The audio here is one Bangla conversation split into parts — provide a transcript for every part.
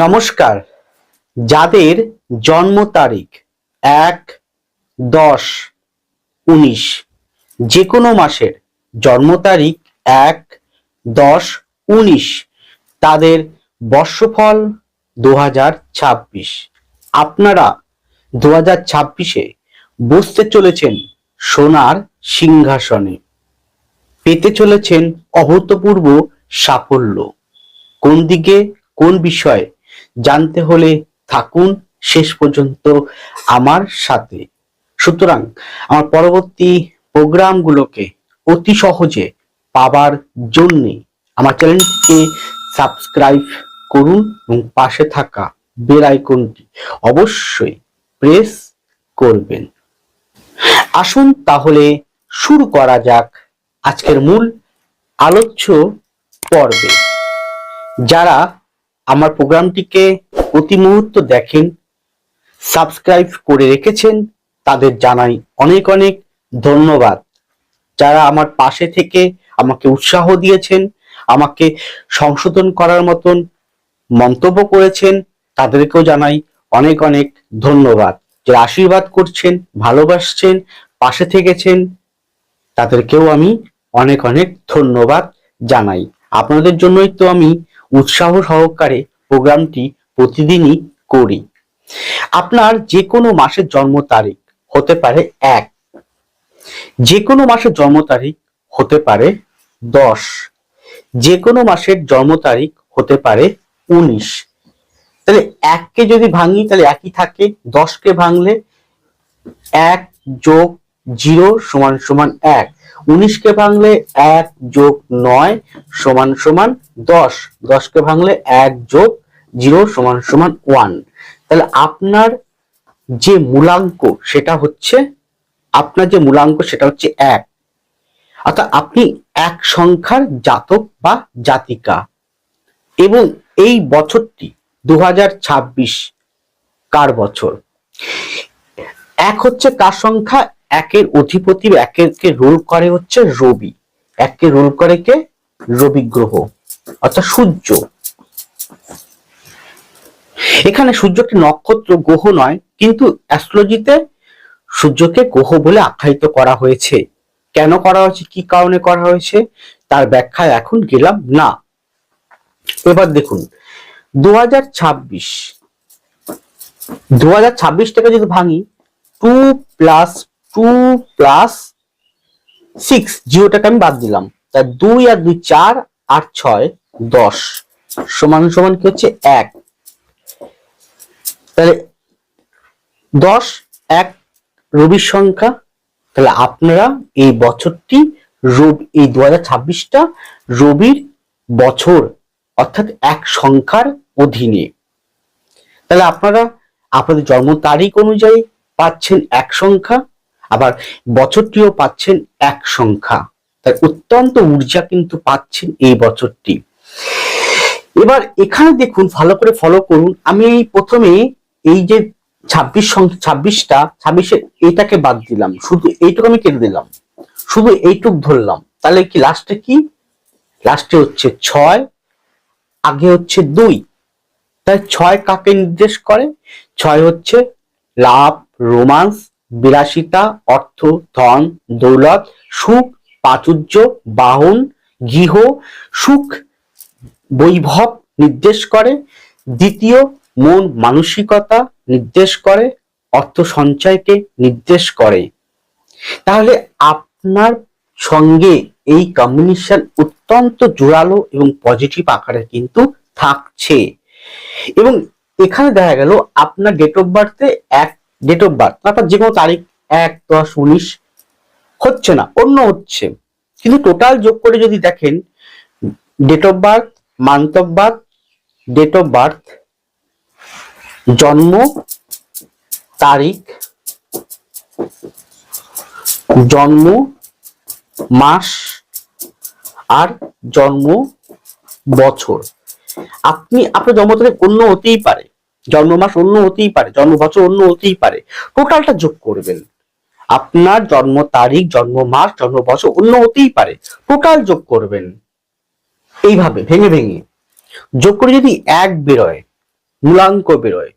নমস্কার। যাদের জন্ম তারিখ এক দশ উনিশ যে কোনো মাসের জন্ম তারিখ এক দশ উনিশ, তাদের বর্ষফল দু ছাব্বিশ। আপনারা দু হাজার ছাব্বিশে বসতে চলেছেন সোনার সিংহাসনে। পেতে চলেছেন অভূতপূর্ব সাফল্য। কোন দিকে, কোন বিষয় জানতে হলে থাকুন শেষ পর্যন্ত আমার সাথে। সুতরাং আমার পরবর্তী প্রোগ্রামগুলোকে অতি সহজে পাবার জন্য আমার চ্যানেলটিকে সাবস্ক্রাইব করুন এবং পাশে থাকা বেল আইকনটি অবশ্যই প্রেস করবেন। আসুন তাহলে শুরু করা যাক আজকের মূল আলোচ্য পর্বে। যারা আমার প্রোগ্রামটিকে প্রতি মুহূর্ত দেখেন, সাবস্ক্রাইব করে রেখেছেন, তাদের জানাই অনেক অনেক ধন্যবাদ। যারা আমার পাশে থেকে আমাকে উৎসাহ দিয়েছেন, আমাকে সংশোধন করার মতন মন্তব্য করেছেন, তাদেরকেও জানাই অনেক অনেক ধন্যবাদ। যারা আশীর্বাদ করছেন, ভালোবাসছেন, পাশে থেকেছেন, তাদেরকেও আমি অনেক অনেক ধন্যবাদ জানাই। আপনাদের জন্যই তো আমি উৎসাহ সহকারে প্রোগ্রামটি প্রতিদিনই করি। আপনার যে কোনো মাসের জন্ম তারিখ হতে পারে এক। যে কোনো মাসের জন্ম তারিখ হতে পারে দশ। যে কোনো মাসের জন্ম তারিখ হতে পারে উনিশ। তাহলে এককে যদি ভাঙি, তাহলে একই থাকে। দশকে ভাঙলে এক যোগ জিরো সমান সমান এক। উনিশকে ভাঙলে এক যোগ নয় সমান সমান দশ। দশকে ভাঙলে এক যোগ জিরো সমান সমান ওয়ান। তাহলে আপনার যে মূলাঙ্ক, সেটা হচ্ছে, আপনার যে মূলাঙ্ক, সেটা হচ্ছে এক। অর্থাৎ আপনি এক সংখ্যার জাতক বা জাতিকা। এবং এই বছরটি দু হাজার ছাব্বিশ কার বছর? এক হচ্ছে কার সংখ্যা? একের অধিপতি একেরকে রোল করে হচ্ছে রবি। এককে রোল করে কে? রবি গ্রহ, অর্থাৎ সূর্য। এখানে সূর্যকে নক্ষত্র, গ্রহ নয়, কিন্তু অ্যাস্ট্রোলজিতে সূর্যকে গ্রহ বলে আখ্যায়িত করা হয়েছে। কেন করা হয়েছে? কি কারণে করা হয়েছে? তার ব্যাখ্যা এখন গেলাম না। এবার দেখুন দু হাজার ছাব্বিশ দু হাজার ছাব্বিশ টাকা যদি ভাঙি two plus two plus six জিরোটাকে আমি বাদ দিলাম। তা দুই আর দুই চার আর ছয়, দশ। সমান সমান কি হচ্ছে? এক। তাহলে দশ, এক রবির সংখ্যা। তাহলে আপনারা এই বছরটি রবি, এই দু ছাব্বিশটা রবির বছর, অর্থাৎ এক সংখ্যার অধীনে। তাহলে আপনারা, আপনাদের জন্ম তারিখ অনুযায়ী পাচ্ছেন এক সংখ্যা। আবার বছরটিও পাচ্ছেন এক সংখ্যা। তাই অত্যন্ত ঊর্জা কিন্তু পাচ্ছেন এই বছরটি। এবার এখানে দেখুন, ভালো করে ফলো করুন। আমি প্রথমে এই যে ছাব্বিশ ছাব্বিশটা, ছাব্বিশে এইটাকে বাদ দিলাম। শুধু এইটুকু আমি কেটে দিলাম। শুধু এইটুক ধরলাম। তাহলে কি লাস্টে কি? লাস্টে হচ্ছে ছয়, আগে হচ্ছে দুই। তাই ছয় কাকে নির্দেশ করে? ছয় হচ্ছে লাভ, রোমান্স বিলাসিতা, অর্থ, ধন, দৌলত, সুখ, প্রাচুর্য, বাহন, গৃহ, সুখ, বৈভব নির্দেশ করে। দ্বিতীয়, মন মানসিকতা নির্দেশ করে, অর্থ সঞ্চয়কে নির্দেশ করে। তাহলে আপনার সঙ্গে এই কম্বিনেশন অত্যন্ত জোরালো এবং পজিটিভ আকারে কিন্তু থাকছে। এবং এখানে দেখা গেল, আপনার ডেট অফ বার্থে এক ডেট অফ বার্থ অর্থাৎ যে কোনো তারিখ, এক, দশ, উনিশ, হচ্ছে না, অন্য হচ্ছে। কিন্তু টোটাল যোগ করে যদি দেখেন date of birth month of birth date of birth জন্ম, তারিখ, জন্ম, মাস, আর জন্ম বছর। আপনি, আপনার জন্ম তারিখ অন্য হতেই পারে। জন্ম মাস অন্য হতেই পারে জন্ম বছর অন্য হতেই পারে। টোটালটা যোগ করবেন। আপনার জন্ম তারিখ জন্ম মাস জন্ম বছর অন্য হতেই পারে। টোটাল যোগ করবেন। এইভাবে, ভেঙে ভেঙে। যোগ করে যদি এক বেরোয়, মূলাঙ্ক বেরোয়,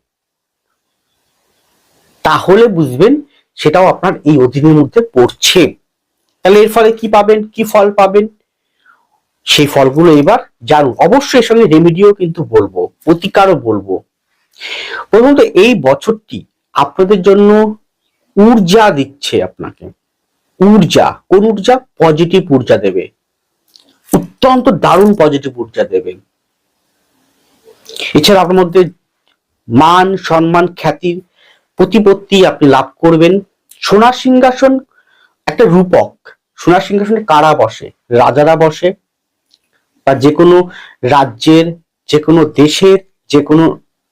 তাহলে বুঝবেন সেটাও আপনার এই অধীনের মধ্যে পড়ছে। তাহলে এর ফলে কি পাবেন? কি ফল পাবেন? সেই ফলগুলো এবার জানুন। অবশ্যই এর সঙ্গে রেমিডিও কিন্তু বলব, প্রতিকারও বলব। প্রথমত এই বছরটি আপনাদের জন্য ঊর্জা দিচ্ছে আপনাকে। ঊর্জা, কোন ঊর্জা? পজিটিভ ঊর্জা দেবে। অত্যন্ত দারুণ পজিটিভ ঊর্জা দেবে। এছাড়া আপনার মধ্যে মান, সম্মান খ্যাতির প্রতিপত্তি আপনি লাভ করবেন। সোনার সিংহাসন একটা রূপক। সোনার সিংহাসনে কারা বসে? রাজারা বসে। বা যে কোনো রাজ্যের যে কোনো দেশের যে কোনো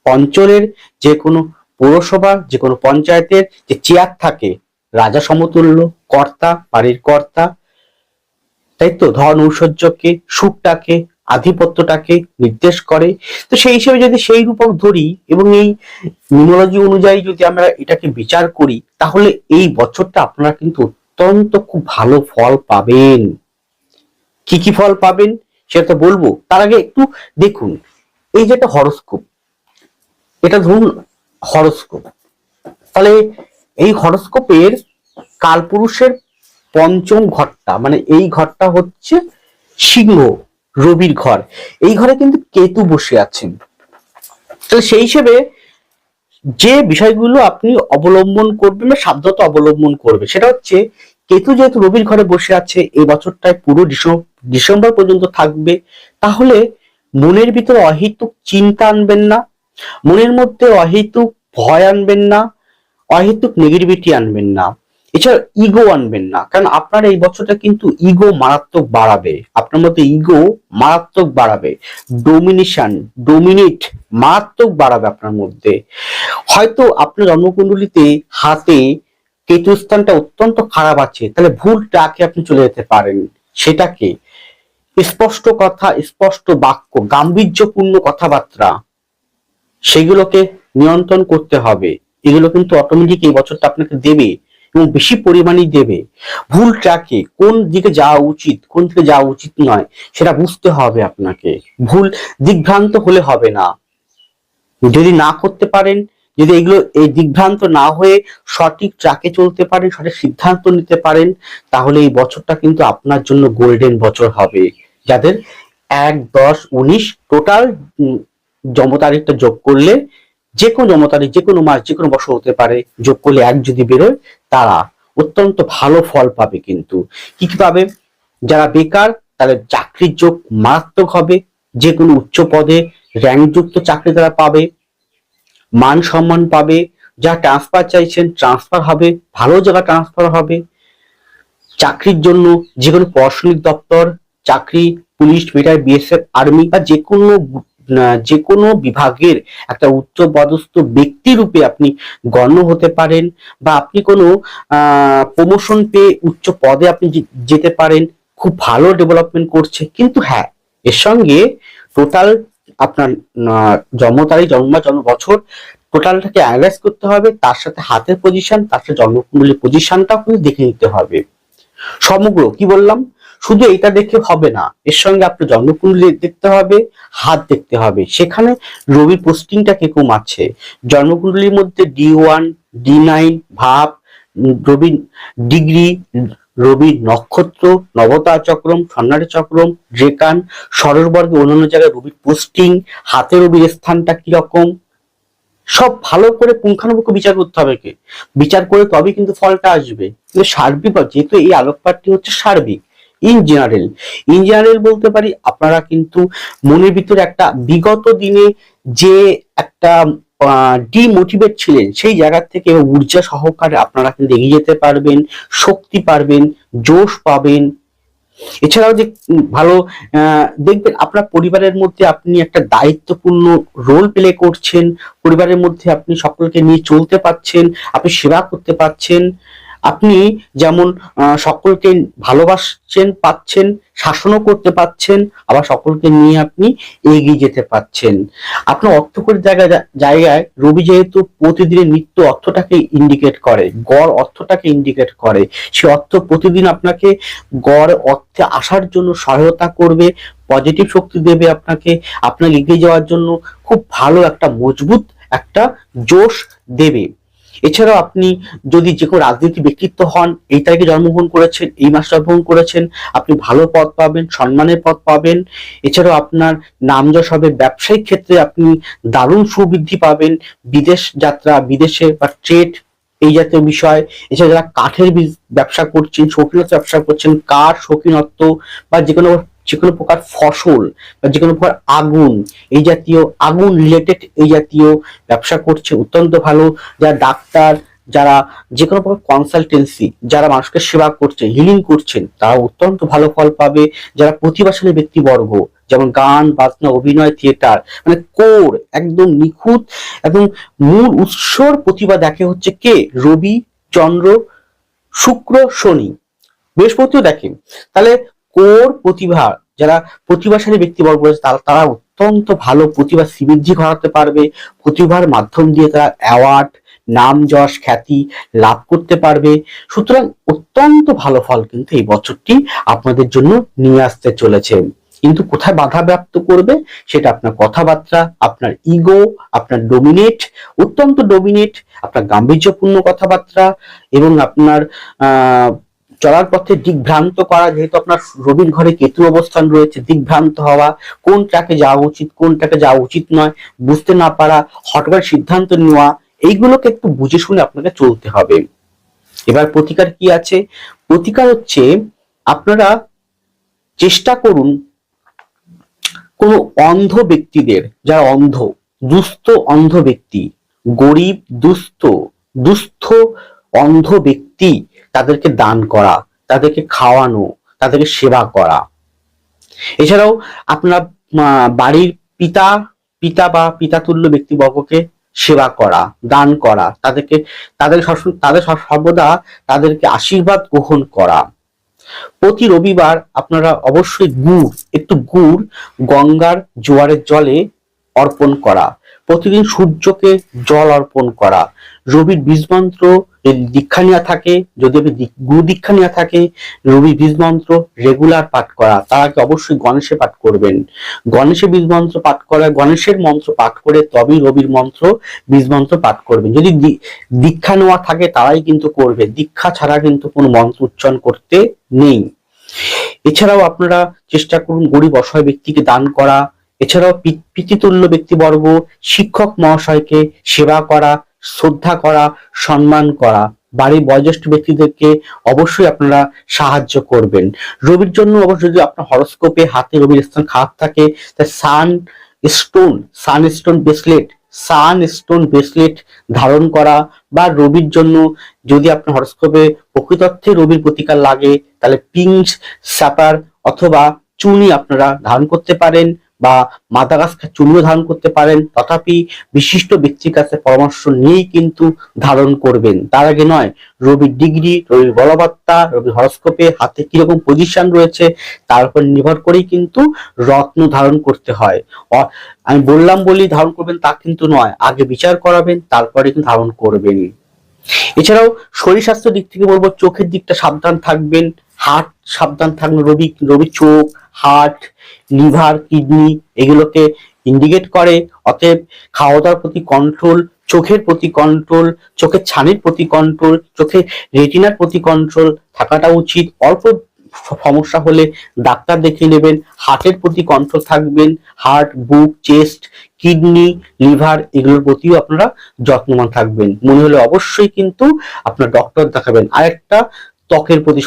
অঞ্চলের যে কোনো পৌরসভার যে কোনো পঞ্চায়েতের যে চেয়ার থাকে, রাজা সমতুল্য, কর্তা, বাড়ির কর্তা, তাই তো? ধন ঐশ্বর্যকে সুখটাকে, আধিপত্যটাকে নির্দেশ করে। তো সেই হিসেবে যদি সেই রূপক ধরি এবং এই নিউমোলজি অনুযায়ী যদি আমরা এটাকে বিচার করি, তাহলে এই বছরটা আপনারা কিন্তু অত্যন্ত খুব ভালো ফল পাবেন। কি কি ফল পাবেন সেটা তো বলব। তার আগে একটু দেখুন, এই যেটা হরস্কোপ এটা ধরুন হরস্কোপ। তাহলে এই হরস্কোপের কালপুরুষের পঞ্চম ঘরটা মানে এই ঘরটা হচ্ছে সিংহ, রবির ঘর। এই ঘরে কিন্তু কেতু বসে আছেন। তাহলে সেই হিসেবে যে বিষয়গুলো আপনি অবলম্বন করবেন বা সাবধানতা অবলম্বন করবে সেটা হচ্ছে কেতু যেহেতু রবির ঘরে বসে আছে, এই বছরটায় পুরো ডিসেম্বর পর্যন্ত থাকবে, তাহলে মনের ভিতরে অহেতুক চিন্তা আনবেন না। মনের মধ্যে অহেতুক ভয় আনবেন না, অহেতুক নেগেটিভিটি আনবেন না। এছাড়া ইগো আনবেন না। কারণ আপনার এই বছরটা কিন্তু ইগো মারাত্মক বাড়াবে। আপনার মধ্যে ইগো মারাত্মক বাড়াবে। ডোমিনেশন ডোমিনেট মারাত্মক বাড়াবে আপনার মধ্যে। হয়তো আপনার জন্মকুণ্ডলিতে হাতে কেতু স্থানটা অত্যন্ত খারাপ আছে। তাহলে ভুল ট্রাকে আপনি চলে যেতে পারেন সেটাকে। স্পষ্ট কথা, স্পষ্ট বাক্য, গাম্ভীর্যপূর্ণ কথাবার্তা সেগুলোকে নিয়ন্ত্রণ করতে হবে। এগুলো কিন্তু অটোমেটিক এই বছরটা আপনাকে দেবে এবং বেশি পরিমাণেই দেবে। ভুল ট্র্যাকে কোন দিকে যাওয়া উচিত, কোন দিকে যাওয়া উচিত নয়, সেটা বুঝতে হবে আপনাকে। ভুল দিগ্ভ্রান্ত হলে হবে না। যদি না করতে পারেন, যদি এগুলো এই দিগ্ভ্রান্ত না হয়ে সঠিক ট্র্যাকে চলতে পারেন, সঠিক সিদ্ধান্ত নিতে পারেন, তাহলে এই বছরটা কিন্তু আপনার জন্য গোল্ডেন বছর হবে। যাদের এক, দশ, উনিশ টোটাল জন্ম তারিখটা যোগ করলে যে কোনো জন্ম তারিখ যে কোনো মাস, যে কোনো বছর হতে পারে, যোগ করলে এক যদি বেরোয়, তারা অত্যন্ত ভালো ফল পাবে কিন্তু। কি কি পাবে? যারা বেকার, তাদের চাকরির যোগ মারাত্মক হবে। যে কোনো উচ্চ পদে র্যাঙ্কযুক্ত চাকরি তারা পাবে, মান সম্মান পাবে, যা ট্রান্সফার চাইছেন ট্রান্সফার হবে, ভালো জায়গা ট্রান্সফার হবে। চাকরির জন্য যে কোনো প্রশাসনিক দপ্তর, চাকরি, পুলিশ মিলিটারি বিএসএফ আর্মি বা যে কোনো যে কোনো বিভাগের একটা উচ্চ পদস্থ ব্যক্তি রূপে আপনি গণ্য হতে পারেন বা আপনি কোনো প্রমোশন পেয়ে উচ্চ পদে আপনি যেতে পারেন, খুব ভালো ডেভেলপমেন্ট করছে। কিন্তু হ্যাঁ এর সঙ্গে টোটাল আপনার জন্ম তারিখ, জন্ম জন্ম বছর টোটালটাকে অ্যানালাইজ করতে হবে, তার সাথে হাতের পজিশন তার সাথে জন্মকুণ্ডলীর পজিশনটাও কিন্তু দেখে নিতে হবে। সমগ্র, কি বললাম? শুধু এটা দেখে হবে না, এর সঙ্গে আপনার জন্মকুণ্ডলী দেখতে হবে, হাত দেখতে হবে। সেখানে রবি পোস্টিংটা কীরকম আছে? জন্মকুণ্ডলীর মধ্যে ডি ওয়ান ডি নাইন ভাব রবি ডিগ্রি রবি নক্ষত্র, নবতা চক্রম সন্ন্যারী চক্রম ড্রেকান সরোবর্গে অন্যান্য জায়গায় রবির পোস্টিং হাতে রবির স্থানটা কীরকম সব ভালো করে পুঙ্খানুপুঙ্খ বিচার করতে হবে কে বিচার করে তবে কিন্তু ফলটা আসবে। কিন্তু সার্বিক যেহেতু এই আলোকপাতটি হচ্ছে সার্বিক ইন জেনারেল ইন জেনারেল বলতে পারি, আপনারা কিন্তু মনের ভিতরে একটা বিগত দিনে যে একটা ডিমোটিভেট ছিলেন, সেই জায়গা থেকে ঊর্জা সহকারে আপনারা কিন্তু এগিয়ে যেতে পারবেন, শক্তি পারবেন, জোশ পাবেন। এছাড়াও যে ভালো দেখবেন আপনার পরিবারের মধ্যে আপনি একটা দায়িত্বপূর্ণ রোল প্লে করছেন, পরিবারের মধ্যে আপনি সকলকে নিয়ে চলতে পারছেন, আপনি সেবা করতে পারছেন। আপনি যেমন সকলকে ভালোবাসছেন, পাচ্ছেন, শাসনও করতে পাচ্ছেন, আবার সকলকে নিয়ে আপনি এগিয়ে যেতে পাচ্ছেন। আপনার অর্থকরী জায়গা জায়গায় রবি যেহেতু প্রতিদিনের নিত্য অর্থটাকে ইন্ডিকেট করে, গড় অর্থটাকে ইন্ডিকেট করে, সে অর্থ প্রতিদিন আপনাকে গড় অর্থে আসার জন্য সহায়তা করবে পজিটিভ শক্তি দেবে আপনাকে আপনাকে এগিয়ে যাওয়ার জন্য খুব ভালো একটা, মজবুত একটা জোশ দেবে। এছাড়াও আপনি যদি যে কোনো রাজনীতি ব্যক্তিত্ব হন, এই তারিখে জন্মগ্রহণ করেছেন, এই মাসে জন্মগ্রহণ করেছেন, আপনি ভালো পদ পাবেন, সম্মানের পদ পাবেন। এছাড়াও আপনার নাম যশ হবে, ব্যবসায়িক ক্ষেত্রে আপনি দারুণ সুবৃদ্ধি পাবেন। বিদেশ যাত্রা, বিদেশে বা ট্রেড এই জাতীয় বিষয়। এছাড়া যারা কাঠের ব্যবসা করছেন শৌখিনত্ব ব্যবসা করছেন, কাঠ, শৌখিনত্ব বা যে কোনো যে কোনো প্রকার ফসল বা যে কোনো প্রকার আগুন, এই জাতীয় আগুন রিলেটেড এই জাতীয় ব্যবসা করছে অত্যন্ত ভালো। যারা ডাক্তার, যারা যে কোনো প্রকার কনসালটেন্সি যারা মানুষকে সেবা করছেন হিলিং করছেন তারা অত্যন্ত ভালো ফল পাবে। যারা প্রতিভাশালী ব্যক্তিবর্গ, যেমন গান, বাজনা, অভিনয় থিয়েটার মানে কোর, একদম নিখুঁত একদম মূল উৎসর প্রতিভা দেখে হচ্ছে কে? রবি, চন্দ্র, শুক্র, শনি। বৃহস্পতিও দেখে তাহলে কোর প্রতিভা, যারা প্রতিভাশালী ব্যক্তিবর্গ রয়েছে, তারা তারা অত্যন্ত ভালো প্রতিভা শ্রীবৃদ্ধি ঘটাতে পারবে। প্রতিভার মাধ্যম দিয়ে তারা অ্যাওয়ার্ড নাম যশ, খ্যাতি লাভ করতে পারবে। সুতরাং অত্যন্ত ভালো ফল কিন্তু এই বছরটি আপনাদের জন্য নিয়ে আসতে চলেছে। কিন্তু কোথায় বাধা ব্যাপ্ত করবে, সেটা আপনার কথাবার্তা, আপনার ইগো আপনার ডোমিনেট অত্যন্ত ডোমিনেট আপনার গাম্ভীর্যপূর্ণ কথাবার্তা এবং আপনার চলার পথে দিকভ্রান্ত করা, যেহেতু আপনার রবির ঘরে কেতু অবস্থান রয়েছে, দিকভ্রান্ত হওয়া, কোন ট্র্যাকে যাওয়া উচিত, কোন ট্র্যাকে যাওয়া উচিত নয়, বুঝতে না পারা, হঠাৎ সিদ্ধান্ত নেওয়া, এইগুলোকে একটু বুঝে শুনে আপনাকে চলতে হবে। এবার প্রতিকার কি আছে? প্রতিকার হচ্ছে, আপনারা চেষ্টা করুন কোন অন্ধ ব্যক্তিদের, যারা অন্ধ, দুস্থ অন্ধ ব্যক্তি, গরিব, দুস্থ দুস্থ অন্ধ ব্যক্তি তাদেরকে দান করা, তাদেরকে খাওয়ানো, তাদেরকে সেবা করা। এছাড়াও আপনার বাড়ির পিতা পিতা বা পিতাতুল্য ব্যক্তিবর্গকে সেবা করা, দান করা, তাদেরকে, তাদের তাদের সর্বদা তাদেরকে আশীর্বাদ গ্রহণ করা। প্রতি রবিবার আপনারা অবশ্যই গুড়, একটু গুড় গঙ্গার জোয়ারের জলে অর্পণ করা। প্রতিদিন সূর্যকে জল অর্পণ করা। রবির বীজ মন্ত্র দীক্ষা নেওয়া থাকে, যদি আপনি গুরু দীক্ষা নেওয়া থাকে রবি বীজ মন্ত্র রেগুলার পাঠ করা, তার আগে অবশ্যই গণেশে পাঠ করবেন। গণেশের বীজ মন্ত্র পাঠ করা, গণেশের মন্ত্র পাঠ করে তবেই রবির মন্ত্র, বীজ মন্ত্র পাঠ করবেন। যদি দীক্ষা নেওয়া থাকে, তারাই কিন্তু করবে। দীক্ষা ছাড়া কিন্তু কোনো মন্ত্র উচ্চারণ করতে নেই। এছাড়াও আপনারা চেষ্টা করুন গরিব অসহায় ব্যক্তিকে দান করা। এছাড়াও পিতৃতুল্য ব্যক্তিবর্গ, শিক্ষক মহাশয়কে সেবা করা। শ্রদ্ধা করা, সম্মান করা, বাড়ির বয়োজ্যেষ্ঠ ব্যক্তিদেরকে অবশ্যই আপনারা সাহায্য করবেন। রবির জন্য অবশ্যই যদি আপনার হরস্কোপে হাতে রবির স্থান খারাপ থাকে তা sun stone sun stone bracelet, sun stone bracelet ধারণ করা বা রবির জন্য যদি আপনার হরস্কোপে প্রকৃতার্থে রবির প্রতিকার লাগে, তাহলে পিঙ্ক স্যাপার অথবা চুনি আপনারা ধারণ করতে পারেন। বা মাদা গাছ ধারণ করতে পারেন, তথাপি বিশিষ্ট ব্যক্তির কাছে পরামর্শ নিয়েই কিন্তু ধারণ করবেন। তার আগে নয়, রবির ডিগ্রি, রবির বলবত্তা রবির হরস্কোপে হাতে কীরকম পজিশন রয়েছে, তার উপর নির্ভর করেই কিন্তু রত্ন ধারণ করতে হয়। আমি বললাম বলি ধারণ করবেন তা কিন্তু নয়, আগে বিচার করাবেন, তারপরে কিন্তু ধারণ করবেন। এছাড়াও শরীর স্বাস্থ্য দিক থেকে বলব, চোখের দিকটা সাবধান থাকবেন হার্ট সাবধান থাকবেন, রবি রবি চোখ হার্ট লিভার কিডনি এগুলোকে ইন্ডিকেট করে। অতএব খাওয়া দাওয়ার প্রতি কন্ট্রোল চোখের প্রতি কন্ট্রোল চোখের ছানির প্রতি কন্ট্রোল চোখের রেটিনার প্রতি কন্ট্রোল থাকাটা উচিত। অল্প সমস্যা হলে ডাক্তার দেখিয়ে নেবেন। হার্টের প্রতি কন্ট্রোল থাকবেন। হার্ট বুক চেস্ট কিডনি লিভার এগুলোর প্রতিও আপনারা যত্নবান থাকবেন। মনে হলে অবশ্যই কিন্তু আপনার ডক্টর দেখাবেন। আরেকটা ত্বকের প্রতি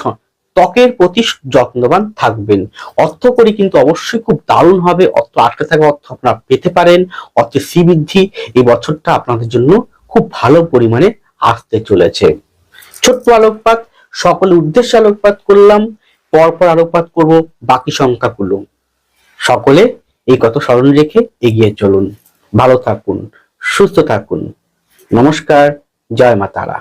ত্বকের প্রতি যত্নবান থাকবেন। অর্থ করি কিন্তু অবশ্যই খুব দারুণ হবে অর্থ আটকে থাকা অর্থ আপনারা পেতে পারেন। অর্থের শ্রীবৃদ্ধি এই বছরটা আপনাদের জন্য খুব ভালো পরিমাণে আসতে চলেছে। ছোট্ট আলোকপাত, সকল উদ্দেশ্যে আলোকপাত করলাম। পরপর আলোকপাত করব বাকি সংখ্যাগুলো। সকলে এই কথা স্মরণ রেখে এগিয়ে চলুন। ভালো থাকুন, সুস্থ থাকুন। নমস্কার, জয় মা তারা।